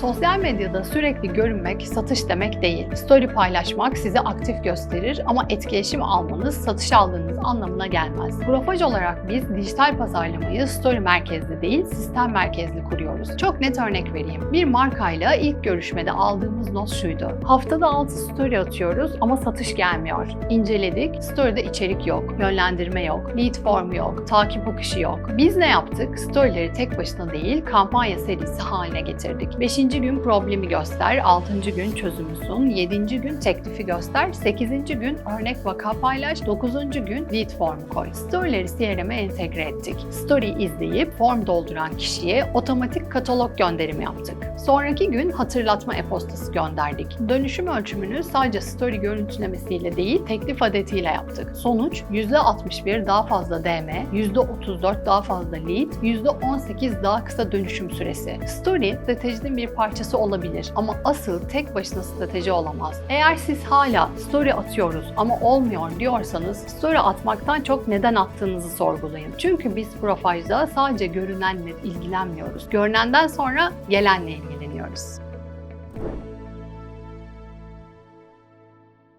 Sosyal medyada sürekli görünmek satış demek değil. Story paylaşmak sizi aktif gösterir ama etkileşim almanız satış aldığınız anlamına gelmez. Profaj olarak biz dijital pazarlamayı story merkezli değil, sistem merkezli kuruyoruz. Çok net örnek vereyim. Bir markayla ilk görüşmede aldığımız not şuydu. Haftada 6 story atıyoruz ama satış gelmiyor. İnceledik, story'de içerik yok, yönlendirme yok, lead form yok, takip akışı yok. Biz ne yaptık? Storyleri tek başına değil, kampanya serisi haline getirdik. 5. gün problemi göster, 6. gün çözümü sun, 7. gün teklifi göster, 8. gün örnek vaka paylaş, 9. gün lead form koy. Storyleri CRM'e entegre ettik. Story izleyip form dolduran kişiye otomatik katalog gönderimi yaptık. Sonraki gün hatırlatma e-postası gönderdik. Dönüşüm ölçümünü sadece story görüntülemesiyle değil, teklif adetiyle yaptık. Sonuç %61 daha fazla DM, %34 daha fazla lead, %18 daha kısa dönüşüm süresi. Story stratejinin bir parçası olabilir ama asıl tek başına strateji olamaz. Eğer siz hala story atıyoruz ama olmuyor diyorsanız story atmaktan çok neden attığınızı sorgulayın. Çünkü biz profajda sadece görünenle ilgilenmiyoruz. Görünenden sonra gelenle ilgileniyoruz.